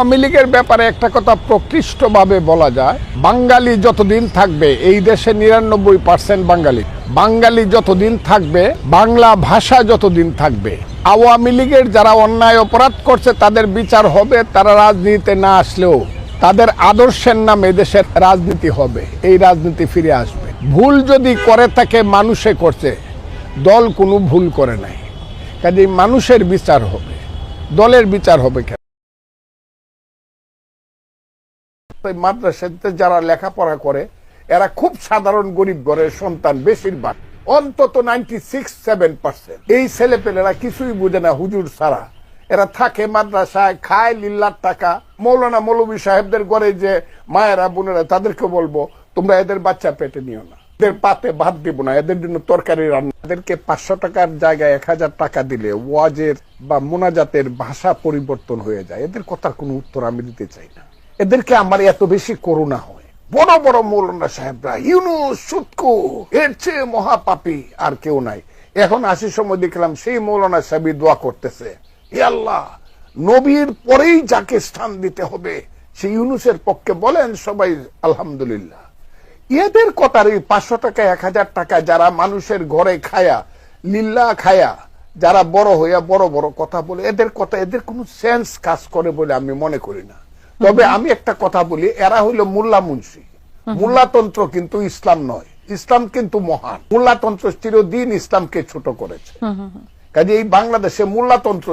আওয়ামী লীগের ব্যাপারে একটা কথা প্রকৃষ্টভাবে বলা যায়, বাঙালি যতদিন থাকবে, এই দেশে নিরানব্বই পার্সেন্ট বাঙালি। বাঙালি যতদিন থাকবে, বাংলা ভাষা যতদিন থাকবে। আওয়ামী লীগের যারা অন্যায় অপরাধ করছে, তাদের বিচার হবে, তারা রাজনীতিতে না আসলেও তাদের আদর্শের নামে দেশের রাজনীতি হবে, এই রাজনীতি ফিরে আসবে। ভুল যদি করে থাকে, মানুষে করছে। দল কোনো ভুল করে নাই। কাজে মানুষের বিচার হবে, দলের বিচার হবে কেন? তাই মাদ্রাসাতে যারা লেখাপড়া করে, এরা খুব সাধারণ গরিব ঘরের সন্তান বেশিরভাগ। অন্তত নাইনটি সিক্স সেভেন পার্সেন্ট এই ছেলে পেলেরা কিছুই বুঝে না হুজুর ছাড়া। এরা থাকে মাদ্রাসায়, খায় লিল্লার টাকা। মৌলানা মৌলবী সাহেবদের ঘরে যে মায়েরা, বোনেরা তাদেরকে বলব, তোমরা এদের বাচ্চা পেটে নিও না। এদের পাতে ভাত দিব না, এদের জন্য তরকারি রান্না। এদেরকে পাঁচশো টাকার জায়গায় এক হাজার টাকা দিলে ওয়াজের বা মোনাজাতের ভাষা পরিবর্তন হয়ে যায়। এদের কথার কোনো উত্তর আমি দিতে চাই না। এদেরকে আমার এত বেশি করুণা হয়। বড় বড় মৌলানা সাহেবরা, ইউনুস সুৎকু এর চেয়ে মহাপাপী আর কেউ নাই। এখন আসি সময় দেখলাম সেই মৌলানা সাহেবই দোয়া করতেছে। হে আল্লাহ, নবীর পরেই যাকে স্থান দিতে হবে, সেই ইউনুসের পক্ষে বলেন সবাই আলহামদুলিল্লাহ। এদের কথার এই পাঁচশো টাকা, এক হাজার টাকা যারা মানুষের ঘরে খায়া লিল্লা খায়া, যারা বড় হইয়া বড় বড় কথা বলে, এদের কথা, এদের কোনো সেন্স কাজ করে বলে আমি মনে করি না। তবে আমি একটা কথা বলি এরা হইল মোল্লা মুন্সি। মোল্লাতন্ত্র কিন্তু ইসলাম নয় ইসলাম কিন্তু মহান। মোল্লাতন্ত্র চিরদিন ইসলামকে ছোট করেছে। কাজে এই বাংলাদেশে মোল্লাতন্ত্র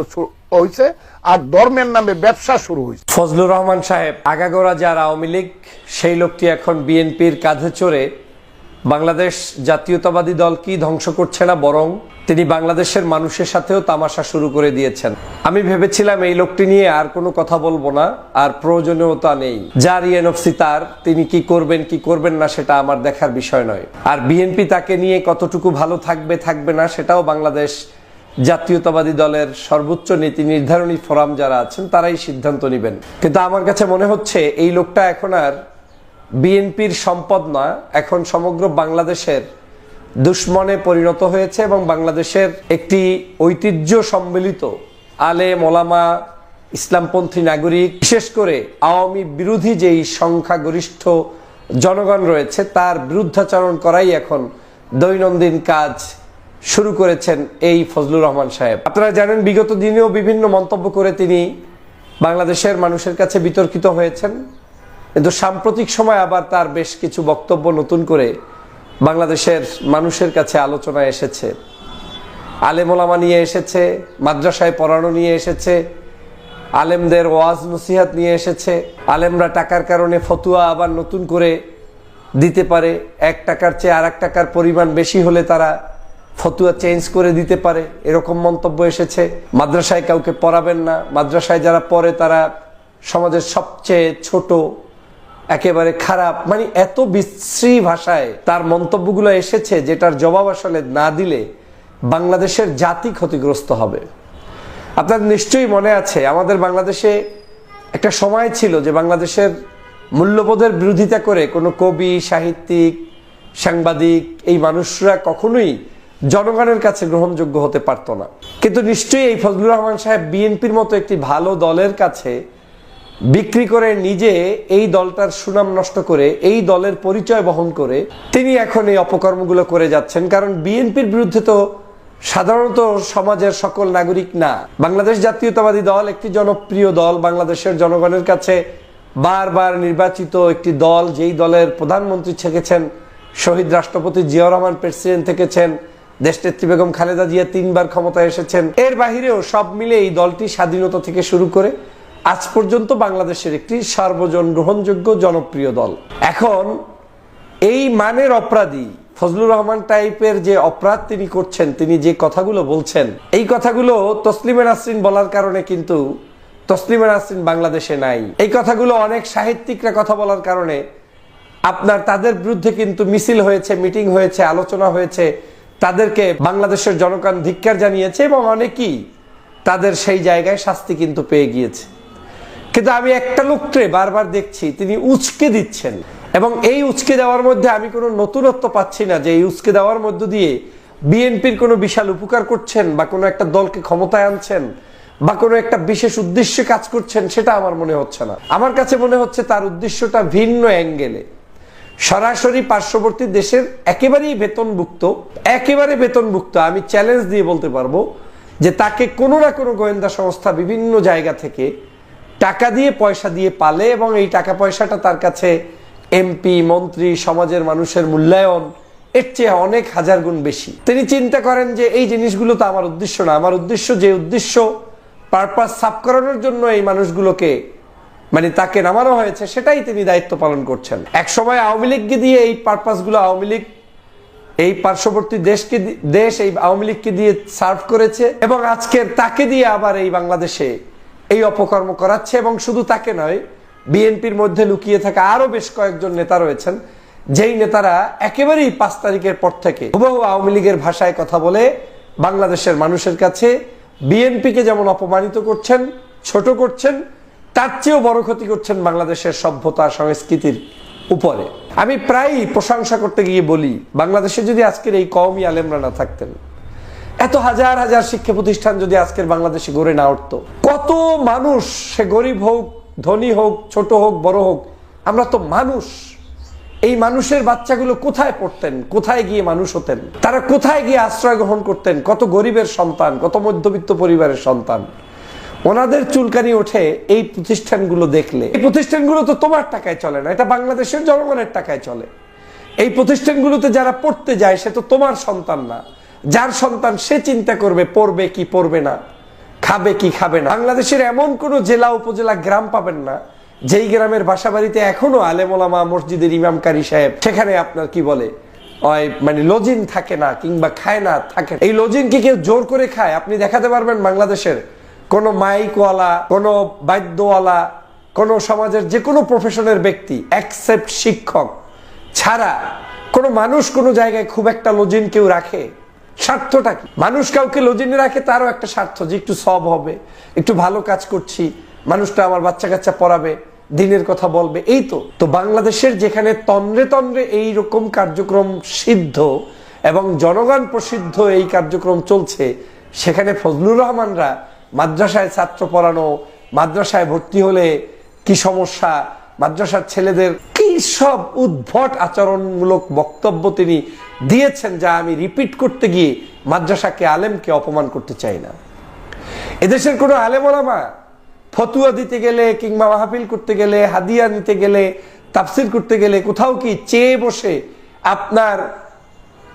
হয়েছে আর ধর্মের নামে ব্যবসা শুরু হয়েছে ফজলুর রহমান সাহেব আগাগোড়া যার আওয়ামী লীগ সেই লোকটি এখন বিএনপির কাঁধে চড়ে বাংলাদেশ জাতীয়তাবাদী দল কি ধ্বংস করছে না বরং তিনি বাংলাদেশের মানুষের সাথেও তামাশা শুরু করে দিয়েছেন? আমি ভেবেছিলাম এই লোকটি নিয়ে আর কোনো কথা বলব না, আর প্রয়োজনীয়তা নেই। যার ইএনএফসি তার, তিনি কি করবেন কি করবেন না সেটা আমার দেখার বিষয় নয়। আর বিএনপি তাকে নিয়ে কতটুকু ভালো থাকবে থাকবে না সেটাও বাংলাদেশ জাতীয়তাবাদী দলের সর্বোচ্চ নীতি নির্ধারণী ফোরাম যারা আছেন, তারাই সিদ্ধান্ত নেবেন। কিন্তু আমার কাছে মনে হচ্ছে এই লোকটা এখন আর বিএনপির সম্পদ না এখন সমগ্র বাংলাদেশের দুশ্মনে পরিণত হয়েছে এবং বাংলাদেশের একটি ঐতিহ্য সম্মিলিত আলে মোলামা ইসলামপন্থী নাগরিক, বিশেষ করে আওয়ামী বিরোধী যেই সংখ্যাগরিষ্ঠ জনগণ রয়েছে, তার বিরুদ্ধাচরণ করাই এখন দৈনন্দিন কাজ শুরু করেছেন এই ফজলুর রহমান সাহেব। আপনারা জানেন, বিগত দিনেও বিভিন্ন মন্তব্য করে তিনি বাংলাদেশের মানুষের কাছে বিতর্কিত হয়েছেন। কিন্তু সাম্প্রতিক সময় আবার তার বেশ কিছু বক্তব্য নতুন করে বাংলাদেশের মানুষের কাছে আলোচনায় এসেছে। আলেমোলামা নিয়ে এসেছে, মাদ্রাসায় পড়ানো নিয়ে এসেছে, আলেমদের ওয়াজ নসিহাত নিয়ে এসেছে। আলেমরা টাকার কারণে ফতুয়া আবার নতুন করে দিতে পারে। এক টাকার চেয়ে আর টাকার পরিমাণ বেশি হলে তারা ফতুয়া চেঞ্জ করে দিতে পারে। এরকম মন্তব্য এসেছে। মাদ্রাসায় কাউকে পড়াবেন না। মাদ্রাসায় যারা পড়ে তারা সমাজের সবচেয়ে ছোট একেবারে খারাপ মানে এত বিশ্রী ভাষায় তার মন্তব্যগুলো এসেছে যেটার জবাব আসলে না দিলে বাংলাদেশের জাতি ক্ষতিগ্রস্ত হবে। আপনার নিশ্চয়ই মনে আছে, আমাদের বাংলাদেশে একটা সময় ছিল যে বাংলাদেশের মূল্যবোধের বিরোধিতা করে কোনো কবি, সাহিত্যিক, সাংবাদিক এই মানুষরা কখনোই জনগণের কাছে গ্রহণযোগ্য হতে পারত না। কিন্তু নিশ্চয়ই এই ফজলুর রহমান সাহেব বিএনপির মতো একটি ভালো দলের কাছে বিক্রি করে নিজে এই দলটার সুনাম নষ্ট করে, এই দলের পরিচয় বহন করে, তিনি এখন এই অপকর্মগুলো করে যাচ্ছেন। কারণ বিএনপির বিরুদ্ধে তো সাধারণত সমাজের সকল নাগরিক না। বাংলাদেশ জাতীয়তাবাদী দল একটি জনপ্রিয় দল। বাংলাদেশের জনগণের কাছে বারবার নির্বাচিত একটি দল, যেই দলের প্রধানমন্ত্রী থেকেছেন শহীদ রাষ্ট্রপতি জিয়াউর রহমান, প্রেসিডেন্ট থেকেছেন দেশনেত্রী বেগম খালেদা জিয়া, তিনবার ক্ষমতায় এসেছেন। এর বাহিরেও সব মিলে এই দলটি স্বাধীনতা থেকে শুরু করে আজ পর্যন্ত বাংলাদেশের একটি সার্বজন গ্রহণযোগ্য জনপ্রিয় দল। এখন এই মানের অপরাধী ফজলুর রহমান টাইপের যে অপরাধ তিনি করছেন, তিনি যে কথাগুলো বলছেন, এই কথাগুলো তসলিমা নাসরিন বলার কারণে কিন্তু তসলিমা নাসরিন বাংলাদেশে নাই। এই কথাগুলো অনেক সাহিত্যিকরা কথা বলার কারণে আপনার তাদের বিরুদ্ধে কিন্তু মিছিল হয়েছে, মিটিং হয়েছে, আলোচনা হয়েছে, তাদেরকে বাংলাদেশের জনগণ ধিক্কার জানিয়েছে এবং অনেকেই তাদের সেই জায়গায় শাস্তি কিন্তু পেয়ে গিয়েছে। কিন্তু আমি একটা লোককে বারবার দেখছি, তিনি উচকে দিচ্ছেন। এবং এই উচকে দেওয়ার মধ্যে আমি কোনো নতুনত্ব পাচ্ছি না যে এই উচকে দেওয়ার মধ্য দিয়ে বিএনপির কোনো বিশাল উপকার করছেন বা কোনো একটা দলকে ক্ষমতায় আনছেন বা কোনো একটা বিশেষ উদ্দেশ্যে কাজ করছেন, সেটা আমার মনে হচ্ছে না। আমার কাছে মনে হচ্ছে তার উদ্দেশ্যটা ভিন্ন অ্যাঙ্গেলে। সরাসরি পার্শ্ববর্তী দেশের একেবারেই বেতনভুক্ত, একেবারে বেতনভুক্ত, আমি চ্যালেঞ্জ দিয়ে বলতে পারব যে তাকে কোনো না কোনো গোয়েন্দা সংস্থা বিভিন্ন জায়গা থেকে টাকা দিয়ে পয়সা দিয়ে পালে এবং এই টাকা পয়সাটা তার কাছে এমপি, মন্ত্রী, সমাজের মানুষের মূল্যায়ন, এর চেয়ে অনেক হাজার গুণ বেশি। তিনি চিন্তা করেন যে এই জিনিসগুলো তো আমার উদ্দেশ্য না। আমার উদ্দেশ্য যে উদ্দেশ্য পারপাস সাফ করানোর জন্য এই মানুষগুলোকে মানে তাকে নামানো হয়েছে, সেটাই তিনি দায়িত্ব পালন করছেন। এক সময় আওয়ামী লীগকে দিয়ে এই পারপাসগুলো আওয়ামী লীগ, এই পার্শ্ববর্তী দেশকে দেশ এই আওয়ামী লীগকে দিয়ে সার্ভ করেছে এবং আজকে তাকে দিয়ে আবার এই বাংলাদেশে এই অপকর্ম করাচ্ছে এবং শুধু তাকে নয়, বিএনপির মধ্যে লুকিয়ে থাকা আরও বেশ কয়েকজন নেতা রয়েছেন, যেই নেতারা একেবারেই পাঁচ তারিখের পর থেকে হুবহু আওয়ামী লীগের ভাষায় কথা বলে বাংলাদেশের মানুষের কাছে বিএনপিকে যেমন অপমানিত করছেন, ছোট করছেন, তার চেয়েও বড় ক্ষতি করছেন বাংলাদেশের সভ্যতা সংস্কৃতির উপরে। আমি প্রায়ই প্রশংসা করতে গিয়ে বলি, বাংলাদেশে যদি আজকের এই কওমি আলেমরা না থাকতেন, এত হাজার হাজার শিক্ষা প্রতিষ্ঠান যদি আজকের বাংলাদেশে গড়ে না উঠতো কত মানুষ সে গরিব হোক, ধনী হোক, ছোট হোক, বড় হোক, আমরা তো মানুষ। এই মানুষের বাচ্চাগুলো কোথায় পড়তেন? কোথায় গিয়ে মানুষ হতেন? তারা কোথায় গিয়ে আশ্রয় গ্রহণ করতেন? কত গরিবের সন্তান, কত মধ্যবিত্ত পরিবারের সন্তান? ওনাদের চুলকানি ওঠে এই প্রতিষ্ঠানগুলো দেখলে। এই প্রতিষ্ঠানগুলো তো তোমার টাকায় চলে না, এটা বাংলাদেশের জনগণের টাকায় চলে। এই প্রতিষ্ঠানগুলোতে যারা পড়তে যায়, সে তো তোমার সন্তান না। যার সন্তান সে চিন্তা করবে, পড়বে কি, পড়বে না। খাবে কি খাবে না বাংলাদেশের এমন কোন জেলা, উপজেলা, গ্রাম পাবেন না, যেই গ্রামের বাসা বাড়িতে এখনও আলেমোলামা মসজিদের ইমাম কারি সাহেব, সেখানে আপনার কি বলে মানে লজিন থাকে না কিংবা খায় না, থাকে। এই লজিন কি কেউ জোর করে খায়, আপনি দেখাতে পারবেন বাংলাদেশের কোনো মাইকওয়ালা, কোনো বাদ্যওয়ালা, কোনো সমাজের যে কোনো প্রফেশনের ব্যক্তি অ্যাকসেপ্ট শিক্ষক, ছাড়া কোনো মানুষ কোনো জায়গায় খুব একটা লজিন কেউ রাখে স্বার্থটা কি? মানুষ কাউকে লজিনে রাখে, তারও একটা স্বার্থ যে একটু সব হবে, একটু ভালো কাজ করছি, মানুষটা আমার বাচ্চা কাচ্চা পড়াবে, দিনের কথা বলবে, এই তো। তো বাংলাদেশের যেখানে তন্দ্রে তন্দ্রে এই রকম কার্যক্রম সিদ্ধ এবং জনগণ প্রসিদ্ধ এই কার্যক্রম চলছে, সেখানে ফজলুর রহমানরা মাদ্রাসায় ছাত্র পড়ানো, মাদ্রাসায় ভর্তি হলে কি সমস্যা, মাদ্রাসার ছেলেদের কি সব উদ্ভট আচরণমূলক বক্তব্য তিনি দিয়েছেন যা আমি রিপিট করতে গিয়ে মাদ্রাসাকে আলেমকে অপমান করতে চাই না। এদেশের কোনো আলেম ওলামা ফতুয়া দিতে গেলে কিংবা মাহফিল করতে গেলে, হাদিয়া নিতে গেলে, তাফসির করতে গেলে কোথাও কি চেয়ে বসে আপনার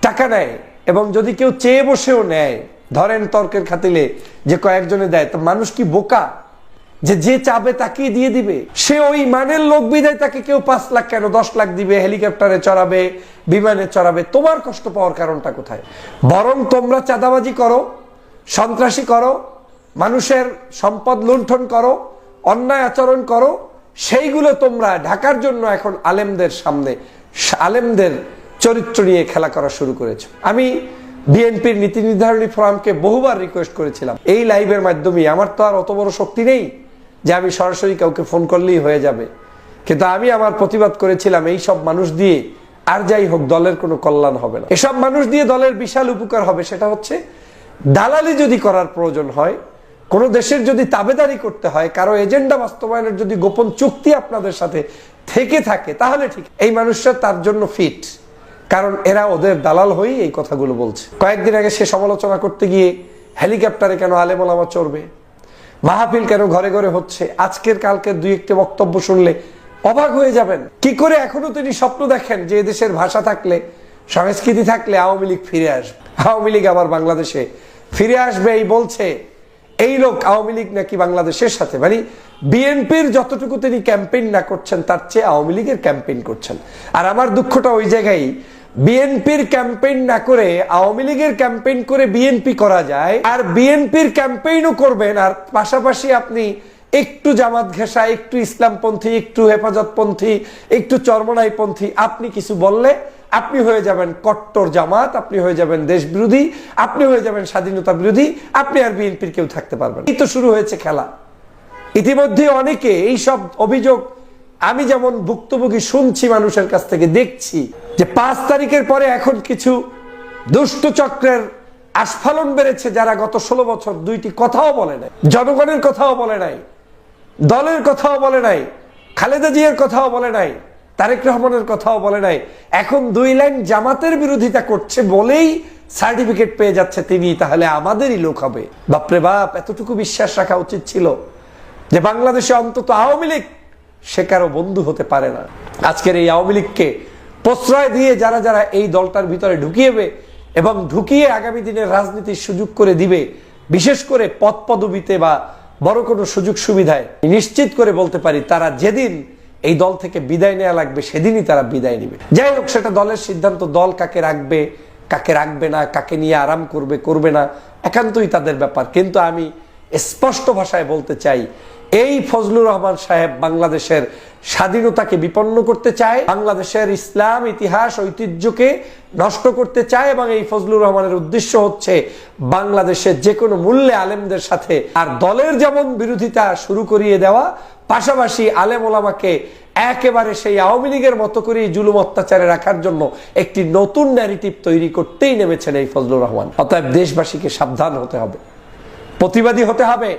টাকা নেয় এবং যদি কেউ চেয়ে বসেও নেয়, ধরেন তর্কের খাতিলে যে কয়েকজনে দেয়, তো মানুষ কি বোকা? যে যে চাবে তাকেই দিয়ে দিবে, সে ওই মানের লোক বিদায় তাকে কেউ পাঁচ লাখ কেন দশ লাখ দিবে, হেলিকপ্টারে চড়াবে, বিমানে চড়াবে, তোমার কষ্ট পাওয়ার কারণটা কোথায়? বরং তোমরা চাঁদাবাজি করো, সন্ত্রাসী করো, মানুষের সম্পদ লুণ্ঠন করো, অন্যায় আচরণ করো, সেইগুলো তোমরা ঢাকার জন্য এখন আলেমদের সামনে, আলেমদের চরিত্র নিয়ে খেলা করা শুরু করেছে। আমি বিএনপির নীতি নির্ধারণী ফোরামকে বহুবার রিকোয়েস্ট করেছিলাম। এই লাইভের মাধ্যমে আমার তো আর অত বড় শক্তি নেই। যে আমি সরাসরি কাউকে ফোন করলেই হয়ে যাবে। কিন্তু আমি আমার প্রতিবাদ করেছিলাম এই সব মানুষ দিয়ে, আর যাই হোক, দলের কোনো কল্যাণ হবে না। এসব মানুষ দিয়ে দলের বিশাল উপকার হবে, সেটা হচ্ছে দালালি যদি করার প্রয়োজন হয়, কোন দেশের যদি তাবেদারি করতে হয়, কারও এজেন্ডা বাস্তবায়নের যদি গোপন চুক্তি আপনাদের সাথে থেকে থাকে, তাহলে ঠিক। এই মানুষরা তার জন্য ফিট, কারণ এরা ওদের দালাল হয়েই এই কথাগুলো বলছে। কয়েকদিন আগে সে সমালোচনা করতে গিয়ে হেলিকপ্টারে কেন আলেমোলামা চড়বে? মাহফিল কেন ঘরে ঘরে হচ্ছে? আজকের কালকের দুই একটি বক্তব্য শুনলে অবাক হয়ে যাবেন। কি করে এখনও তিনি স্বপ্ন দেখেন যে দেশের ভাষা থাকলে, সংস্কৃতি থাকলে আওয়ামী লীগ ফিরে আসবে? আওয়ামী লীগ আবার বাংলাদেশে ফিরে আসবে এই বলছে। এই লোক আওয়ামী লীগ নাকি বাংলাদেশের সাথে? মানে বিএনপির যতটুকু তিনি ক্যাম্পেইন না করছেন, তার চেয়ে আওয়ামী লীগের ক্যাম্পেইন করছেন। আর আমার দুঃখটা ওই জায়গায় বিএনপির ক্যাম্পেইন না করে, আওয়ামী লীগের ক্যাম্পেইন করে বিএনপি করা যায়, আর বিএনপির ক্যাম্পেইনও করবেন, আর পাশাপাশি আপনি একটু জামাত ঘেঁষা, একটু ইসলামপন্থী, একটু হেফাজতপন্থী, একটু চরমনাইপন্থী, আপনি কিছু বললে আপনি হয়ে যাবেন কট্টর জামাত, আপনি হয়ে যাবেন দেশ বিরোধী, আপনি হয়ে যাবেন স্বাধীনতা বিরোধী, আপনি আর বিএনপির কেউ থাকতে পারবেন এই তো শুরু হয়েছে খেলা। ইতিমধ্যে অনেকে এই সব অভিযোগ, আমি যেমন ভুক্তভোগী শুনছি মানুষের কাছ থেকে, দেখছি। যে পাঁচ তারিখের পরে এখন কিছু দুষ্ট চক্রের আস্ফালন বেড়েছে যারা গত ষোলো বছর দুইটি কথাও বলে নাই। জনগণের কথাও বলে নাই, দলের কথাও বলে নাই, খালেদা জিয়ার কথাও বলে নাই, তারেক রহমানের কথাও বলে নাই। এখন দুই লাইন জামাতের বিরোধিতা করছে বলেই সার্টিফিকেট পেয়ে যাচ্ছে তিনি, তাহলে আমাদেরই লোক হবে। বাপরে বাপ, এতটুকু বিশ্বাস রাখা উচিত ছিল যে বাংলাদেশে অন্তত আওয়ামী লীগ সে কারও বন্ধু হতে পারে না। আজকের এই আওয়ামী লীগকে প্রশ্রয় দিয়ে যারা যারা এই দলটার ভিতরে ঢুকিয়েবে এবং ঢুকিয়ে আগামী দিনের রাজনীতির সুযোগ করে দিবে, বিশেষ করে পদ পদবিতে বা বড় কোনো সুযোগ সুবিধায় নিশ্চিত করে বলতে পারি তারা যেদিন এই দল থেকে বিদায় নেওয়া লাগবে সেদিনই তারা বিদায় নেবে। যাই হোক, সেটা দলের সিদ্ধান্ত, দল কাকে রাখবে কাকে রাখবে না, কাকে নিয়ে আরাম করবে করবে না, একান্তই তাদের ব্যাপার। কিন্তু আমি স্পষ্ট ভাষায় বলতে চাই এই ফজলুর রহমান সাহেব বাংলাদেশের স্বাধীনতাকে বিপন্ন করতে চায়, বাংলাদেশের ইসলাম, ইতিহাস, ঐতিহ্যকে নষ্ট করতে চায় এবং এই ফজলুর রহমানের উদ্দেশ্য হচ্ছে বাংলাদেশের যে কোনো মূল্যে আলেমদের সাথে আর দলের যেমন বিরোধিতা শুরু করিয়ে দেওয়া, পাশাপাশি আলেম ওলামাকে একেবারে সেই আওয়ামী লীগের মতো করে জুলুম অত্যাচারে রাখার জন্য একটি নতুন ন্যারেটিভ তৈরি করতেই নেমেছেন এই ফজলুর রহমান। অতএব দেশবাসীকে সাবধান হতে হবে, প্রতিবাদী হতে হবে।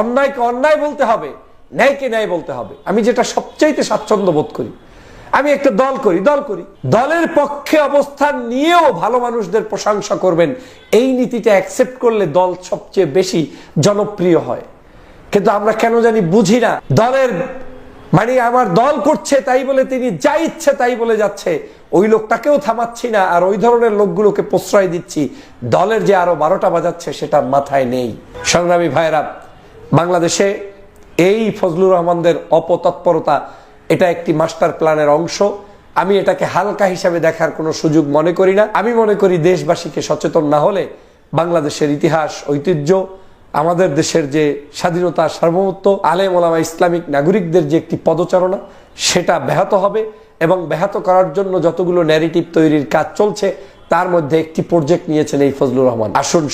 অন্যায়কে অন্যায় বলতে হবে, ন্যায়কে ন্যায় বলতে হবে। আমি যেটা সবচাইতে স্বাচ্ছন্দ্য বোধ করি, আমি একটা দল করি দল করি। দলের পক্ষে অবস্থান নিয়েও ভালো মানুষদের প্রশংসা করবেন, এই নীতিটা অ্যাকসেপ্ট করলে দল সবচেয়ে বেশি জনপ্রিয় হয়। কিন্তু আমরা কেন জানি বুঝি না, দলের মানে আমার দল করছে তাই বলে তিনি যা ইচ্ছে তাই বলে যাচ্ছে, ওই লোকটাকেও থামাচ্ছি না, আর ওই ধরনের লোকগুলোকে প্রশ্রয় দিচ্ছি, দলের যে আরও বারোটা বাজাচ্ছে সেটা মাথায় নেই। সংগ্রামী ভাইরা বাংলাদেশে এই ফজলুর রহমানদের অপতৎপরতা এটা একটি মাস্টার প্ল্যানের অংশ। আমি এটাকে হালকা হিসাবে দেখার কোনো সুযোগ মনে করি না। আমি মনে করি দেশবাসীকে সচেতন না হলে বাংলাদেশের ইতিহাস, ঐতিহ্য, আমাদের দেশের যে স্বাধীনতা, সার্বভৌমত্ব, আলেম ওলামা ইসলামিক নাগরিকদের যে একটি পদচারণা, সেটা ব্যাহত হবে এবং ব্যাহত করার জন্য যতগুলো ন্যারেটিভ তৈরির কাজ চলছে, তার মধ্যে একটি প্রজেক্ট নিয়েছেন এই ফজলুর রহমান। আসুন